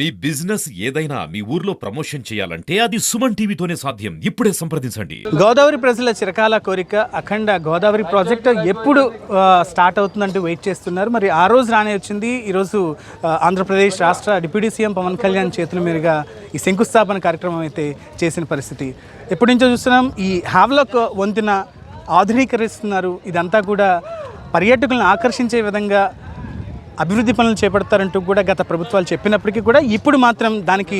మీ business ఏదైనా మీ ఊర్లో promotion చేయాలంటే అది సుమన్ టీవీతోనే సాధ్యం. ఇప్పుడే సంప్రదించండి. గోదావరి ప్రజల చిరకాల కోరిక అఖండ గోదావరి ప్రాజెక్టు ఎప్పుడు స్టార్ట్ అవుతుందంటూ వెయిట్ చేస్తున్నారు. మరి ఆ రోజు రానే వచ్చింది. ఈరోజు ఆంధ్రప్రదేశ్ రాష్ట్ర డిప్యూటీ సీఎం పవన్ కళ్యాణ్ చేతుల మీదుగా ఈ శంకుస్థాపన కార్యక్రమం అయితే చేసిన పరిస్థితి. ఎప్పటి నుంచో చూస్తున్నాం ఈ హ్యావ్లాక్ వంతెన ఆధునీకరిస్తున్నారు. ఇదంతా కూడా పర్యాటకులను ఆకర్షించే విధంగా అభివృద్ధి పనులు చేపడతారంటూ కూడా గత ప్రభుత్వాలు చెప్పినప్పటికీ కూడా ఇప్పుడు మాత్రం దానికి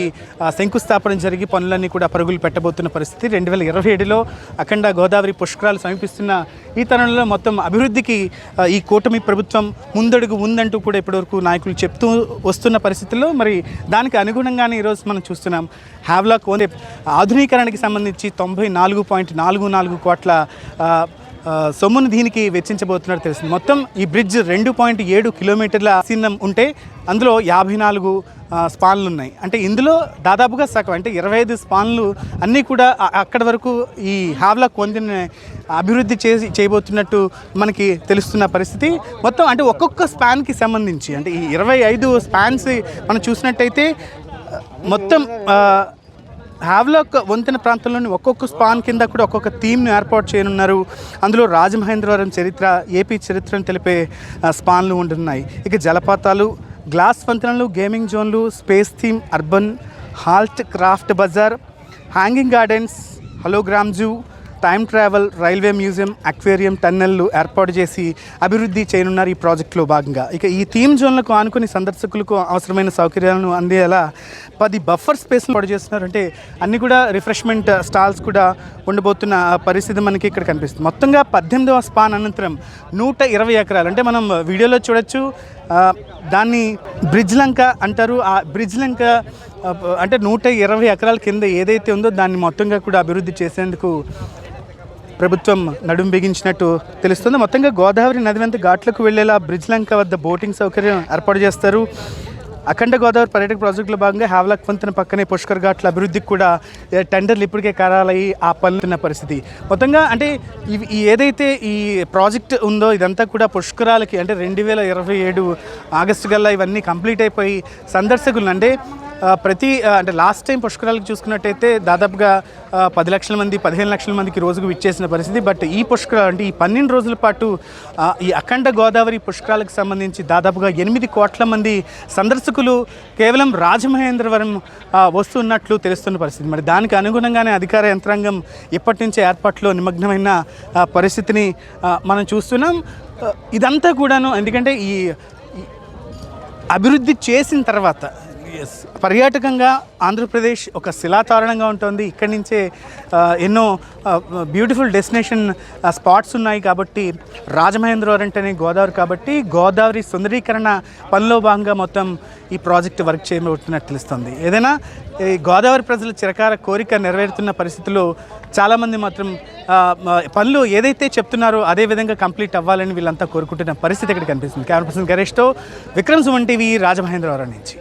శంకుస్థాపన జరిగి పనులన్నీ కూడా పరుగులు పెట్టబోతున్న పరిస్థితి. రెండు వేల ఇరవై ఏడులో అఖండ గోదావరి పుష్కరాలు సమీపిస్తున్న ఈ తరుణంలో మొత్తం అభివృద్ధికి ఈ కూటమి ప్రభుత్వం ముందడుగు ఉందంటూ కూడా ఇప్పటివరకు నాయకులు చెప్తూ వస్తున్న పరిస్థితుల్లో మరి దానికి అనుగుణంగానే ఈరోజు మనం చూస్తున్నాం. హ్యావ్లాక్ ఓన్ ఆధునీకరణకి సంబంధించి తొంభై నాలుగు పాయింట్ నాలుగు నాలుగు కోట్ల సొమ్మును దీనికి వెచ్చించబోతున్నట్టు తెలుస్తుంది. మొత్తం ఈ బ్రిడ్జ్ రెండు పాయింట్ ఏడు కిలోమీటర్ల విస్తీర్ణం ఉంటే అందులో యాభై నాలుగు స్పాన్లు ఉన్నాయి. అంటే ఇందులో దాదాపుగా సగం అంటే ఇరవై ఐదు స్పాన్లు అన్నీ కూడా అక్కడ అక్కడి వరకు ఈ హావ్లా కొందిన అభివృద్ధి చేసి చేయబోతున్నట్టు మనకి తెలుస్తున్న పరిస్థితి. మొత్తం అంటే ఒక్కొక్క స్పాన్కి సంబంధించి అంటే ఈ ఇరవై ఐదు స్పాన్స్ మనం చూసినట్టయితే మొత్తం హ్యావ్లాక్ వంతెన ప్రాంతంలోని ఒక్కొక్క స్పాన్ కింద కూడా ఒక్కొక్క థీమ్ను ఏర్పాటు చేయనున్నారు. అందులో రాజమహేంద్రవరం చరిత్ర ఏపీ చరిత్రను తెలిపే స్పాన్లు ఉంటున్నాయి. ఇక జలపాతాలు గ్లాస్ వంతెనలు గేమింగ్ జోన్లు space theme urban halt craft bazaar hanging gardens hologram zoo time travel railway museum aquarium టన్నెల్లు ఏర్పాటు చేసి అభివృద్ధి చేయనున్నారు ఈ ప్రాజెక్టులో భాగంగా. ఇక ఈ థీమ్ జోన్లకు ఆనుకుని సందర్శకులకు అవసరమైన సౌకర్యాలను అందేలా పది బఫర్ స్పేస్లు ఏర్పాటు చేస్తున్నారు. అంటే అన్ని కూడా రిఫ్రెష్మెంట్ స్టాల్స్ కూడా ఉండబోతున్న పరిస్థితి మనకి ఇక్కడ కనిపిస్తుంది. మొత్తంగా పద్దెనిమిదవ స్పాన్ అనంతరం నూట ఇరవై ఎకరాలు. అంటే మనం వీడియోలో చూడొచ్చు దాన్ని బ్రిడ్జ్ లంక అంటారు. ఆ బ్రిడ్జ్ లంక అంటే నూట ఇరవై ఎకరాల కింద ఏదైతే ఉందో దాన్ని మొత్తంగా కూడా అభివృద్ధి చేసేందుకు ప్రభుత్వం నడుం బిగించినట్టు తెలుస్తుంది. మొత్తంగా గోదావరి నది వెంత ఘాట్లకు వెళ్ళేలా బ్రిడ్జ్ లంక వద్ద బోటింగ్ సౌకర్యం ఏర్పాటు చేస్తారు. అఖండ గోదావరి పర్యాటక ప్రాజెక్టులో భాగంగా హ్యావ్లాక్ వంతెన పక్కనే పుష్కర్ ఘాట్ల అభివృద్ధికి కూడా టెండర్లు ఇప్పటికే ఖరారయ్యి ఆ పనులున్న పరిస్థితి. మొత్తంగా అంటే ఇవి ఏదైతే ఈ ప్రాజెక్ట్ ఉందో ఇదంతా కూడా పుష్కరాలకి అంటే రెండు వేల ఇరవై ఏడు ఆగస్టు గల్లా ఇవన్నీ కంప్లీట్ అయిపోయి సందర్శకులను అంటే ప్రతి అంటే లాస్ట్ టైం పుష్కరాలకు చూసుకున్నట్టయితే దాదాపుగా పది లక్షల మంది పదిహేను లక్షల మందికి రోజుకు విచ్చేసిన పరిస్థితి. బట్ ఈ పుష్కరాలు అంటే ఈ పన్నెండు రోజుల పాటు ఈ అఖండ గోదావరి పుష్కరాలకు సంబంధించి దాదాపుగా ఎనిమిది కోట్ల మంది సందర్శకులు కేవలం రాజమహేంద్రవరం వస్తున్నట్లు తెలుస్తున్న పరిస్థితి. మరి దానికి అనుగుణంగానే అధికార యంత్రాంగం ఇప్పటి నుంచే ఏర్పాట్లో నిమగ్నమైన పరిస్థితిని మనం చూస్తున్నాం. ఇదంతా కూడాను ఎందుకంటే ఈ అభివృద్ధి చేసిన తర్వాత పర్యాటకంగా ఆంధ్రప్రదేశ్ ఒక శిలాతారణంగా ఉంటుంది. ఇక్కడి నుంచే ఎన్నో బ్యూటిఫుల్ డెస్టినేషన్ స్పాట్స్ ఉన్నాయి కాబట్టి రాజమహేంద్రవరం అంటేనే గోదావరి కాబట్టి గోదావరి సుందరీకరణ పనిలో భాగంగా మొత్తం ఈ ప్రాజెక్ట్ వర్క్ చేయబోతున్నట్టు తెలుస్తుంది. ఏదైనా ఈ గోదావరి ప్రజల చిరకాల కోరిక నెరవేరుతున్న పరిస్థితుల్లో చాలామంది మాత్రం పనులు ఏదైతే చెప్తున్నారో అదే విధంగా కంప్లీట్ అవ్వాలని వీళ్ళంతా కోరుకుంటున్న పరిస్థితి ఇక్కడ కనిపిస్తుంది. కెమెరా పర్సన్ గణేష్తో విక్రమ్ సుమన్ టీవీ రాజమహేంద్రవరం నుంచి.